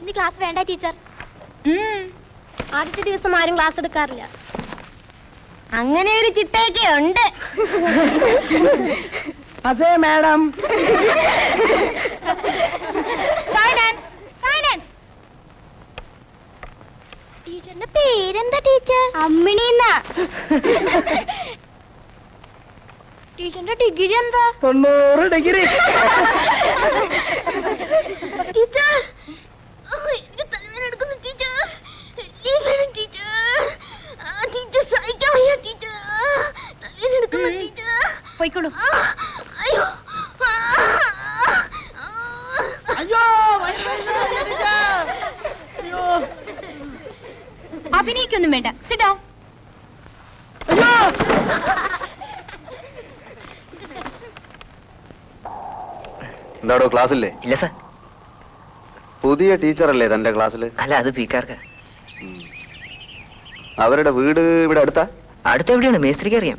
ഇന്ന് ക്ലാസ് വേണ്ട ടീച്ചർ ആദ്യത്തെ ദിവസം ആരും ക്ലാസ് എടുക്കാറില്ല. അങ്ങനെ ഒരു ചിട്ടയൊക്കെ ഉണ്ട്. അതെ മാഡം സൈലൻസ് സൈലൻസ് ടീച്ചറിന്റെ പേരെന്താ ടീച്ചർ? അമ്മിണി ടീച്ചറിന്റെ ഡിഗ്രി എന്താ? തൊണ്ണൂറ് ഡിഗ്രി. ടീച്ചർ ഓ, എനിക്ക് തലവേദന എടുക്കുന്നു ടീച്ചർ ലീവ് വേണം ടീച്ചർ ആ, ടീച്ചർ സഹിക്കാൻ വയ്യ ടീച്ചർ തലവേദന എടുക്കുന്നു ടീച്ചർ പോയിക്കോളൂ. അയ്യോ. അഭിനയിക്കൊന്നും വേണ്ട. സിഡോ. അയ്യോ. എന്താടോ ക്ലാസ്സില്ലേ? ഇല്ല സർ. പുതിയ ടീച്ചറല്ലേ തന്റെ ക്ലാസ്സിൽ അല്ല അത് പീക്കാർക്ക്. അവരുടെ വീട് ഇവിടെ അടുത്താ? അടുത്ത എവിടെയാണ് മേസ്ത്രിക്ക് അറിയാം.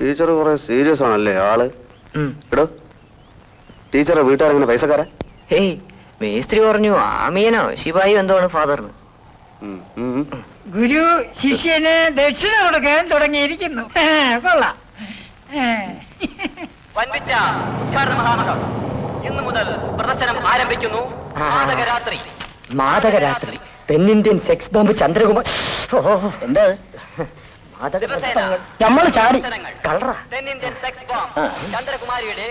ടീച്ചർ കുറെ സീരിയസ് ആണല്ലേ ആൾ. എടോ ടീച്ചറെ വീട്ടുകാരെങ്ങനെ പൈസക്കാരാ? ഹേയ് മേസ്ത്രി പറഞ്ഞു ആമീനോ ശിവായി എന്തോണ് ഫാദറിന്. ഗുരു ശിഷ്യന് ദക്ഷിണ കൊടുക്കാൻ തുടങ്ങിയിരിക്കുന്നു. ഏ, കൊള്ളാം. ഏ. വൻപിച്ച ഉദ്ഘാടന മഹാമഹം. ഇന്നു മുതൽ പ്രദർശനം ആരംഭിക്കുന്നു മാതകരാത്രി. മാതകരാത്രി. തെന്നിന്ത്യൻ സെക്സ് ബോംബ് ചന്ദ്രകുമാർ. എന്താ? നമ്മൾ ചാടി. കളറാ. തെന്നിന്ത്യൻ സെക്സ് ബോംബ്. ചന്ദ്രകുമാരിയുടെ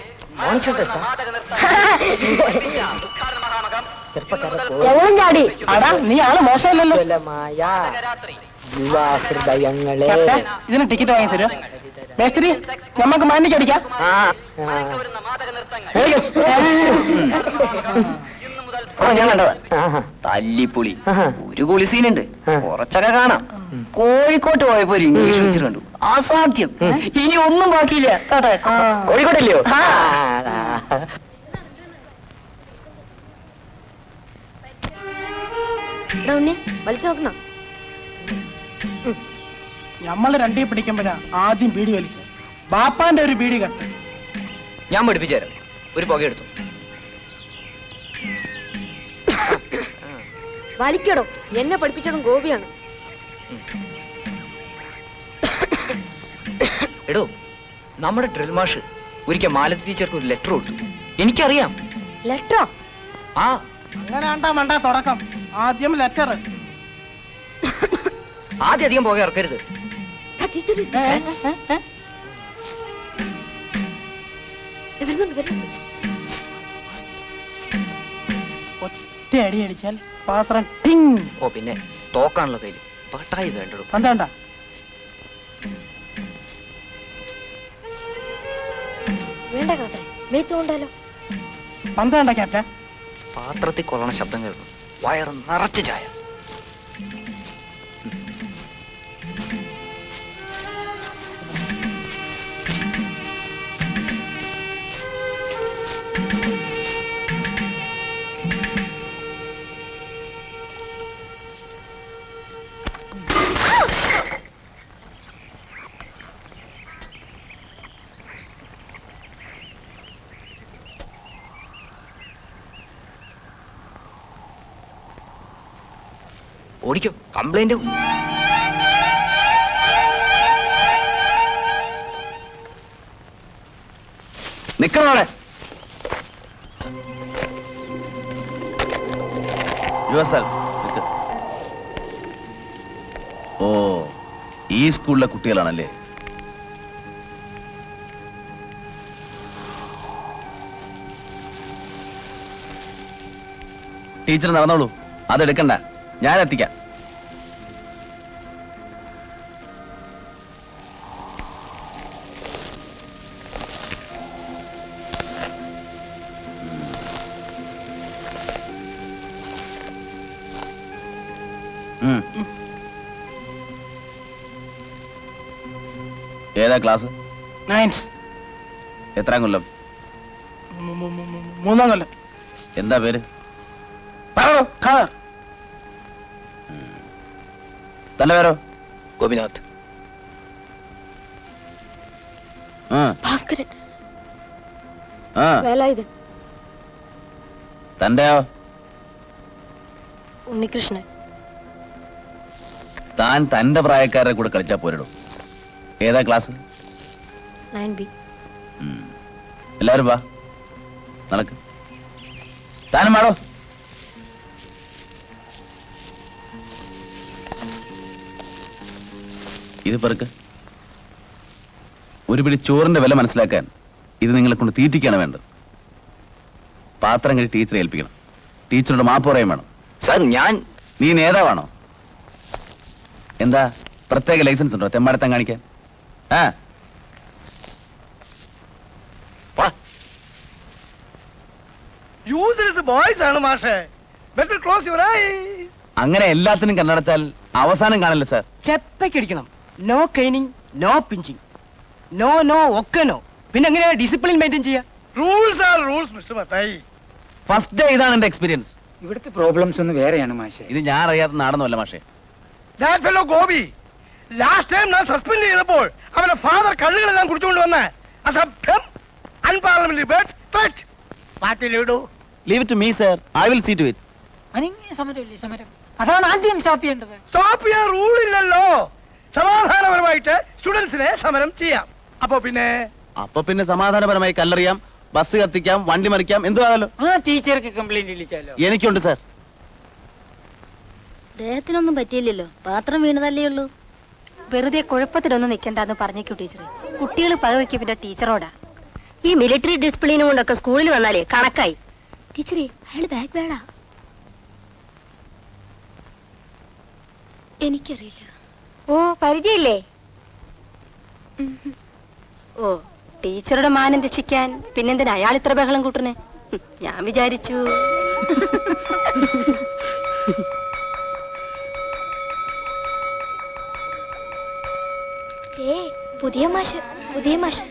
പോയി. ചാടി. അടാ നീ ആൾ മോശമല്ലല്ലോ. ക്യാപ്റ്റൻ, ഇതിന് ടിക്കറ്റ് വാങ്ങി തരുമോ മേസ്ത്രി നമുക്ക് മാനിക്കടിക്കാം ഞാൻ കണ്ടതാ. തല്ലിപ്പുളി. ഒരു കുളി സീനുണ്ട്. കുറച്ചൊക്കെ കാണാം. കോഴിക്കോട്ട് പോയപ്പോ ഒരു ഇംഗ്ലീഷ് പിക്ചർ കണ്ടു. അസാധ്യം. ഇനി ഒന്നും ബാക്കിയില്ല. കേട്ടെ? കോഴിക്കോട്ടല്ലയോ? ഞമ്മൾ രണ്ടേ പിടിക്കുമ്പോഴാ ആദ്യം ബീഡി വലിച്ചു. ബാപ്പാന്റെ ഒരു ബീഡി കട്ട് ഞാൻ പഠിപ്പിച്ചു തരാം. ഒരു പുക വലിക്കടോ. എന്നെ പഠിപ്പിച്ചതും ഗോപിയാണ്. എടോ നമ്മുടെ ഡ്രിൽ മാഷ് ഒരിക്കൽ മാലതി ടീച്ചർക്ക് ഒരു ലെറ്റർ കൊടുത്തു. എനിക്കറിയാം. ലെറ്ററോ? ആ. അങ്ങനെ ആണ്ടാ വേണ്ട തുടക്കം. ആദ്യം ലെറ്റർ. ആദ്യം അധികം പോകെ ഇറക്കരുത്. ഒറ്റ അടി അടിച്ചാൽ പാത്രം ടിങ്. ഓ പിന്നെ തോക്കാണല്ലോ കയ്യിൽ പട്ടായി വേണ്ടു പന്താണ്ട വേണ്ട കാക്ക മേത്ത് കൊണ്ടാലോ. പന്താണ്ട ക്യാപ്റ്റൻ. പാത്രത്തിൽ കൊള്ളണ ശബ്ദം കേൾക്കും. വയറ് നിറച്ച് ചായ. കംപ്ലൈന്റ്. നിക്കണോടെ അവിടെ? ഓ ഈ സ്കൂളിലെ കുട്ടികളാണല്ലേ? ടീച്ചർ നടന്നോളൂ. അതെടുക്കണ്ട ഞാൻ എത്തിക്കാം. ഏതാ ക്ലാസ് നയൻസ് എത്രാം കൊല്ലം? മൂന്നാം കൊല്ലം. എന്താ പേര്? ഖാദർ. തന്റെ പേരോ? ഗോപിനാഥ്. ഭാസ്കരൻ. വേലായുധൻ. തന്റെയോ? ഉണ്ണികൃഷ്ണൻ. താൻ തന്റെ പ്രായക്കാരെ കൂടെ കളിച്ചാ പോരിടും. ഏതാ ക്ലാസ് നയൻ ബി ഉം. എല്ലാരും വാ. നടക്ക്. താനും മാടോ ഇത് പെറുക്ക്. ഒരു പിടി ചോറിന്റെ വില മനസ്സിലാക്കാൻ ഇത് നിങ്ങളെ കൊണ്ട് തീറ്റിക്കാണ് വേണ്ടത്. പാത്രം കഴി ടീച്ചറെ ഏൽപ്പിക്കണം. ടീച്ചറുടെ മാപ്പ് പറയാൻ വേണം. സാർ ഞാൻ നീ നേതാവാണോ? എന്താ? പ്രത്യേക ലൈസൻസ് ഉണ്ടോ? തെമ്മാടത്തം കാണിക്കാൻ. യൂസ്ലെസ് ബോയ്സ് ആണ് മാഷേ. ബെറ്റർ ക്ലോസ് യുവർ ഐസ് അങ്ങനെ എല്ലാത്തിനും കണ്ണടച്ചാൽ അവസാനം കാണില്ല sir ചെത്തക്കടിക്കണം no caning no pinching no no ഒക്കെ നോ പിന്നെ എങ്ങനെയാ ഡിസിപ്ലിൻ മെയിന്റെയിൻ ചെയ്യാ? Rules are rules mister Mathai first day ഇതാണ് എന്റെ എക്സ്പീരിയൻസ് ഇവിടുത്തെ പ്രോബ്ലംസ് ഒന്ന് വേറെയാണ് മാഷെ. ഇത് ഞാൻ അറിയാത്ത നാടൊന്നുമല്ല മാഷേ. ഗോപി ലാസ്റ്റ് ടൈം ഞാൻ സസ്പെൻഡ് ചെയ്തപ്പോൾ അവന്റെ ഫാദർ കള്ളുകളെല്ലാം കുടിച്ചുകൊണ്ട് വന്ന അസഭ്യം unparliamentary words threat lead leave to me sir I will see to it അനങ്ങിയ സമരമില്ലേ സമരം? അതാണ് ആദ്യം സ്റ്റോപ്പ് ചെയ്യേണ്ടത്. സ്റ്റോപ്പ് ചെയ്യാൻ റൂൾ ഇല്ലല്ലോ. സമാധാനപരമായിട്ട് സ്റ്റുഡൻസിനെ സമരം ചെയ്യാം. അപ്പൊ പിന്നെ? അപ്പൊ പിന്നെ സമാധാനപരമായി കല്ലറിയാം ബസ് കത്തിക്കാം വണ്ടി മറിക്കാം എന്തുവാണല്ലോ? ആ ടീച്ചർക്ക് കംപ്ലൈന്റ് ഇല്ലിച്ചാലോ? എനിക്കുണ്ട് സാർ ദേഹത്തിനൊന്നും പറ്റിയില്ലല്ലോ. പാത്രം വീണതല്ലേ ഉള്ളൂ. വെറുതെ കുഴപ്പത്തിലൊന്നും നിൽക്കണ്ടെന്ന് പറഞ്ഞേക്കു ടീച്ചറെ. കുട്ടികൾ പകവയ്ക്കും പിന്നെ ടീച്ചറോടാ. ഈ മിലിറ്ററി ഡിസിപ്ലിനും കൊണ്ടൊക്കെ സ്കൂളിൽ വന്നാലേ കണക്കായി. ടീച്ചറെ അയാൾ ബാഗ് വേണ? എനിക്കറിയില്ല. ഓ പരിചയല്ലേ ഓ ടീച്ചറുടെ മാനം രക്ഷിക്കാൻ പിന്നെന്തിനാ അയാൾ ഇത്ര ബഹളം കൂട്ടുന്നേ? ഞാൻ വിചാരിച്ചു. പുതിയ മാഷ് പുതിയ മാഷ്.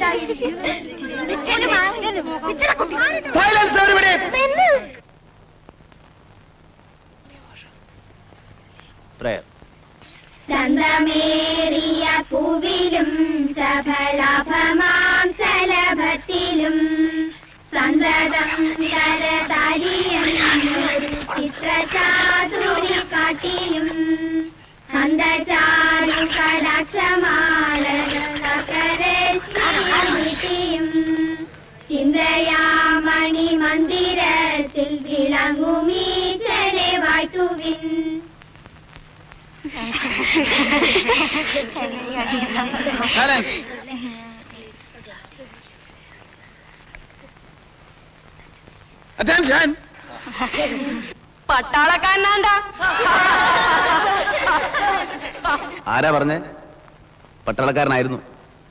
സൈലൻസ് സന്തതം ശരതാരിയം ചിത്രചാതുരി കാട്ടിയും ഹന്തചാരു കടാക്ഷമാലയും ചിന്തയാമണി മന്ദിരത്തിൽ വിളങ്ങുമീച്ചനെ വാഴ്ത്തുവിൻ. Attention. പട്ടാളക്കാരനാണ്ടാ? ആരാ പറഞ്ഞേ? പട്ടാളക്കാരനായിരുന്നു.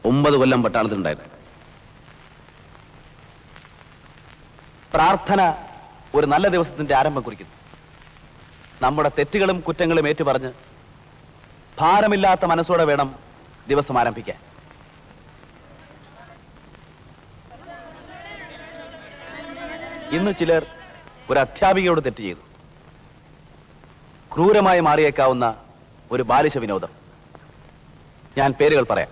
ഒമ്പത് കൊല്ലം പട്ടാളത്തിലുണ്ടായിരുന്നു. പ്രാർത്ഥന ഒരു നല്ല ദിവസത്തിന്റെ ആരംഭം കുറിക്കുന്നു. നമ്മുടെ തെറ്റുകളും കുറ്റങ്ങളും ഏറ്റുപറഞ്ഞ് ഭാരമില്ലാത്ത മനസ്സോടെ വേണം ദിവസം ആരംഭിക്കാൻ. ഇന്ന് ചിലർ ഒരു അധ്യാപികയോട് തെറ്റ് ചെയ്തു. ക്രൂരമായി മാറിയേക്കാവുന്ന ഒരു ബാലിശ വിനോദം. ഞാൻ പേരുകൾ പറയാം.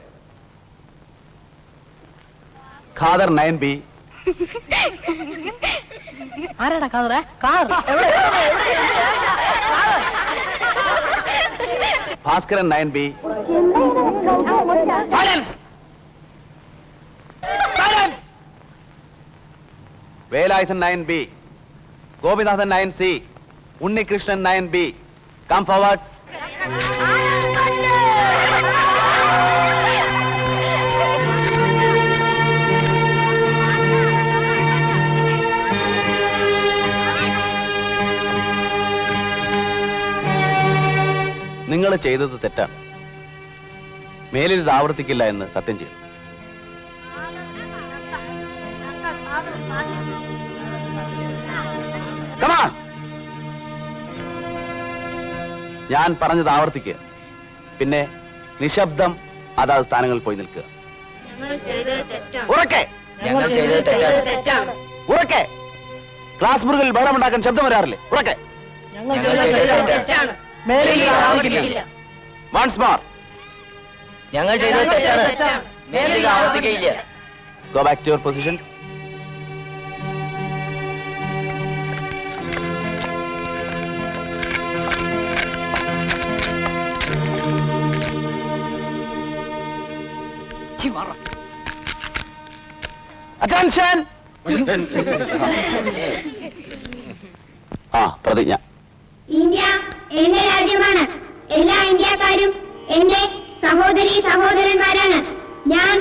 Khader nine B. ആരാടാ ഖാദറ? Car Bhaskaran nine B. Silence silence Velayudhan nine B Gopinathan nine C Unnikrishnan nine B. Come forward നിങ്ങൾ ചെയ്തത് തെറ്റാണ്. മേലിൽ ഇത് ആവർത്തിക്കില്ല എന്ന് സത്യം ചെയ്തു Come on. ഞാൻ പറഞ്ഞത് ആവർത്തിക്കുക പിന്നെ നിശബ്ദം അതാത് സ്ഥാനങ്ങളിൽ പോയി നിൽക്കുക ഉറക്കെ. ഞങ്ങൾ ചെയ്തത് തെറ്റാണ്. ഉറക്കെ. ക്ലാസ് മുറികളിൽ ബഹളമുണ്ടാക്കാൻ ശബ്ദം വരാറില്ലേ? ഉറക്കെ. വൺസ് മോർ ഞങ്ങൾ go back to your positions attention ആ പ്രതിജ്ഞ. ഇന്ത്യ എന്റെ രാജ്യമാണ്. എല്ലാ ഇന്ത്യക്കാരും എന്റെ സഹോദരി സഹോദരന്മാരാണ്. ഞാൻ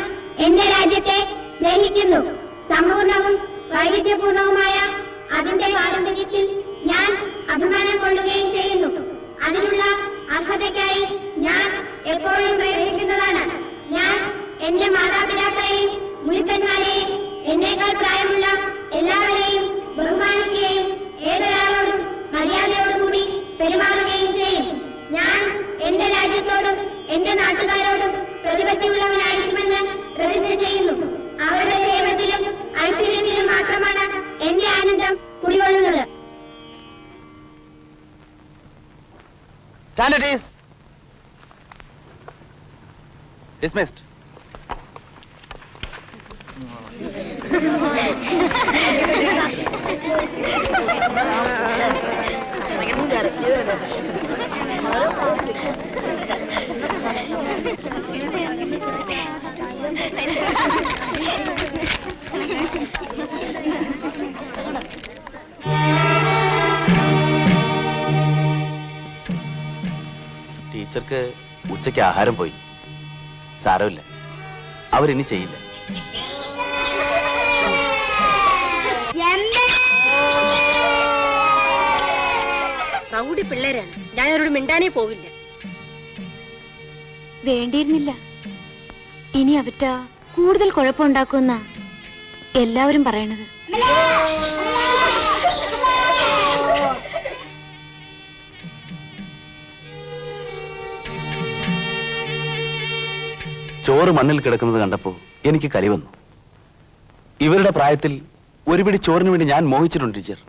എന്റെ രാജ്യത്തെ സ്നേഹിക്കുന്നു. സമ്പൂർണവും വൈവിധ്യപൂർണവുമായ അതിന്റെ പാരമ്പര്യത്തിൽ ഞാൻ അഭിമാനം കൊള്ളുകയും ചെയ്യുന്നു. അതിനുള്ള അർഹതയ്ക്കായി ഞാൻ എപ്പോഴും പ്രയത്നിക്കുന്നതാണ്. ഞാൻ എന്റെ മാതാപിതാക്കളെയും ഗുരുക്കന്മാരെയും എന്നേക്കാൾ പ്രായമുള്ള എല്ലാവരെയും ബഹുമാനിക്കുകയും ഏതൊരാളോടും മര്യാദയോടുകൂടി പെരുമാറുകയും ചെയ്യും. ഞാൻ എന്റെ രാജ്യത്തോടും എന്റെ നാട്ടുകാരോടും പ്രതിപത്തിയുള്ളവനായിരിക്കുമെന്ന് പ്രതിജ്ഞ ചെയ്യുന്നു. അവരുടെ ക്ഷേമത്തിലും ഐശ്വര്യത്തിലും മാത്രമാണ് എന്റെ ആനന്ദം കുടികൊള്ളുന്നത്. സ്റ്റാൻഡേർഡീസ് ഡിസ്മിസ്ഡ് ടീച്ചർക്ക് ഉച്ചയ്ക്ക് ആഹാരം പോയി. സാരമില്ല. അവരിനി ചെയ്യില്ല. റൗഡി പിള്ളേരാണ്. ഞാൻ അവരോട് മിണ്ടാനേ പോവില്ല. വേണ്ടിയിരുന്നില്ല. ഇനി അവറ്റ കൂടുതൽ കുഴപ്പമുണ്ടാക്കുമെന്ന എല്ലാവരും പറയണത്. ചോറ് മണ്ണിൽ കിടക്കുന്നത് കണ്ടപ്പോ എനിക്ക് കലി വന്നു. ഇവരുടെ പ്രായത്തിൽ ഒരുപിടി ചോറിന് വേണ്ടി ഞാൻ മോഹിച്ചിട്ടുണ്ട് ടീച്ചർ.